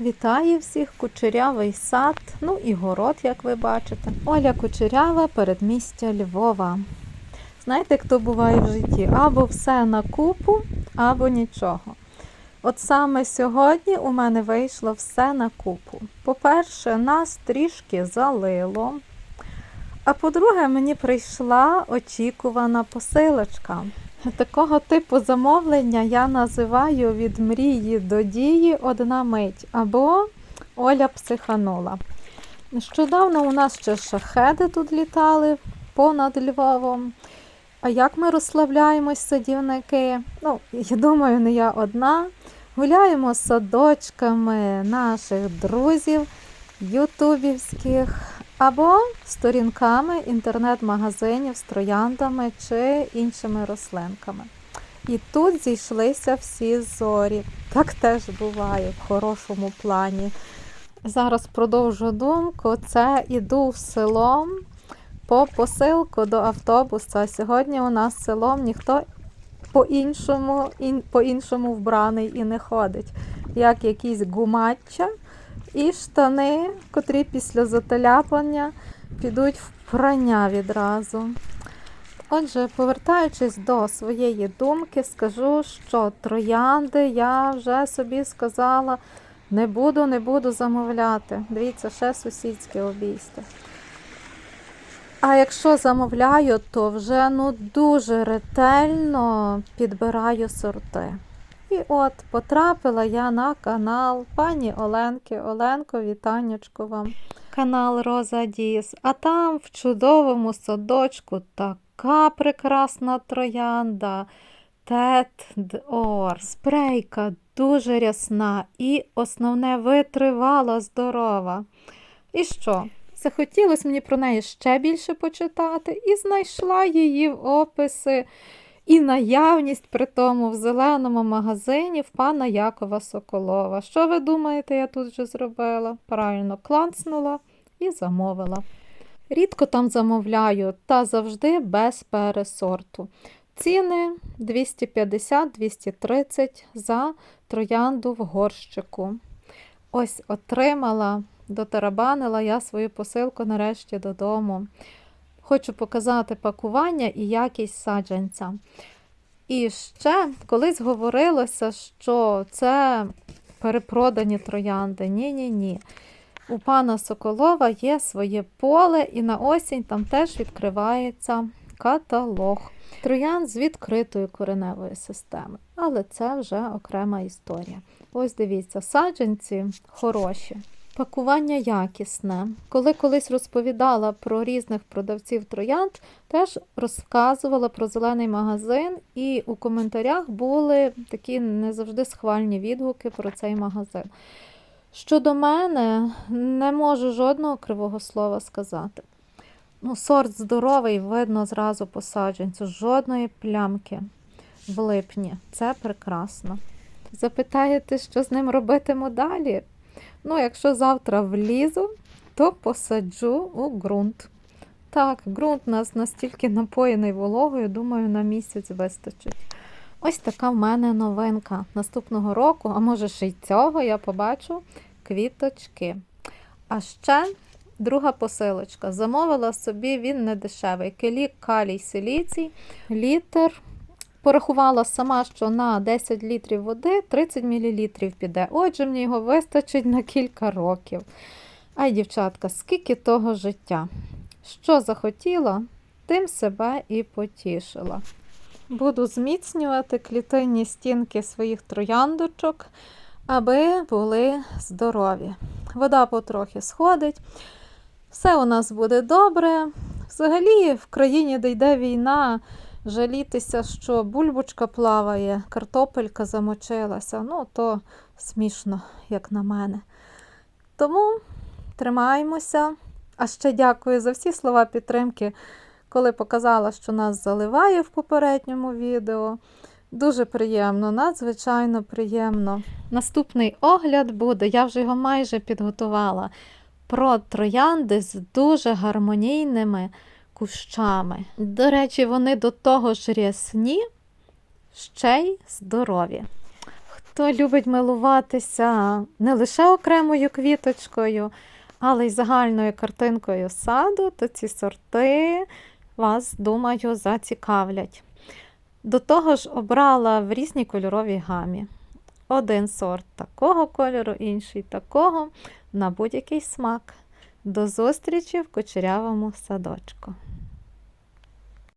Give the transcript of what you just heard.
Вітаю всіх, кучерявий сад, ну і город, як ви бачите. Оля Кучерява, передмістя Львова. Знаєте, як то буває в житті? Або все на купу, або нічого. От саме сьогодні у мене вийшло все на купу. По-перше, нас трішки залило. А по-друге, мені прийшла очікувана посилочка. Такого типу замовлення я називаю від мрії до дії одна мить або Оля психанула. Нещодавно у нас ще шахеди тут літали понад Львовом. А як ми розслабляємось, садівники? Ну, я думаю, не я одна. Гуляємо з садочками наших друзів, ютубівських, або сторінками інтернет-магазинів з трояндами чи іншими рослинками. І тут зійшлися всі зорі. Так теж буває в хорошому плані. Зараз продовжу думку. Це іду в селом по посилку до автобуса. Сьогодні у нас селом ніхто по-іншому, ін, по-іншому вбраний і не ходить. Як якісь гумачча і штани, котрі після зателяпання підуть в прання відразу. Отже, повертаючись до своєї думки, скажу, що троянди я вже собі сказала, не буду, не буду замовляти. Дивіться, ще сусідське обійсти. А якщо замовляю, то вже ну дуже ретельно підбираю сорти. І от потрапила я на канал пані Оленки. Оленко, вітаннячко вам. Канал Роза Діс. А там в чудовому садочку така прекрасна троянда. Тет Дор. Спрейка дуже рясна і основне витривала, здорова. І що? Захотілося мені про неї ще більше почитати, і знайшла її в описи і наявність при тому в зеленому магазині в пана Якова Соколова. Що ви думаєте, я тут вже зробила? Правильно клацнула і замовила. Рідко там замовляю, та завжди без пересорту. Ціни 250-230 за троянду в горщику. Ось отримала, дотарабанила я свою посилку нарешті додому. Хочу показати пакування і якість саджанця. І ще колись говорилося, що це перепродані троянди. Ні-ні ні. У пана Соколова є своє поле, і на осінь там теж відкривається каталог. Троян з відкритою кореневою системою. Але це вже окрема історія. Ось дивіться, саджанці хороші. Пакування якісне. Коли колись розповідала про різних продавців троянд, теж розказувала про зелений магазин, і у коментарях були такі не завжди схвальні відгуки про цей магазин. Щодо мене, не можу жодного кривого слова сказати. Ну, Сорт здоровий, видно зразу по саджанцю, жодної плямки в липні. Це прекрасно. Запитаєте, що з ним робитиму далі? Ну, якщо завтра влізу, то посаджу у ґрунт. Так, ґрунт у нас настільки напоєний вологою, думаю, на місяць вистачить. Ось така в мене новинка. Наступного року, а може ще й цього, я побачу квіточки. А ще друга посилочка. Замовила собі, він не дешевий. Келік калій силіцій, літр. Порахувала сама, що на 10 літрів води 30 мл піде. Отже, мені його вистачить на кілька років. Ай, дівчатка, скільки того життя. Що захотіла, тим себе і потішила. Буду зміцнювати клітинні стінки своїх трояндочок, аби були здорові. Вода потрохи сходить. Все у нас буде добре. Взагалі, в країні, де йде війна, жалітися, що бульбочка плаває, картопелька замочилася. Ну, то смішно, як на мене. Тому тримаємося. А ще дякую за всі слова підтримки, коли показала, що нас заливає в попередньому відео. Дуже приємно, надзвичайно приємно. Наступний огляд буде, я вже його майже підготувала. Про троянди з дуже гармонійними кущами. До речі, вони до того ж рясні, ще й здорові. хто любить милуватися не лише окремою квіточкою, але й загальною картинкою саду, то ці сорти вас, думаю, зацікавлять. До того ж, обрала в різній кольоровій гамі. Один сорт такого кольору, інший такого на будь-який смак. До зустрічі в кучерявому садочку.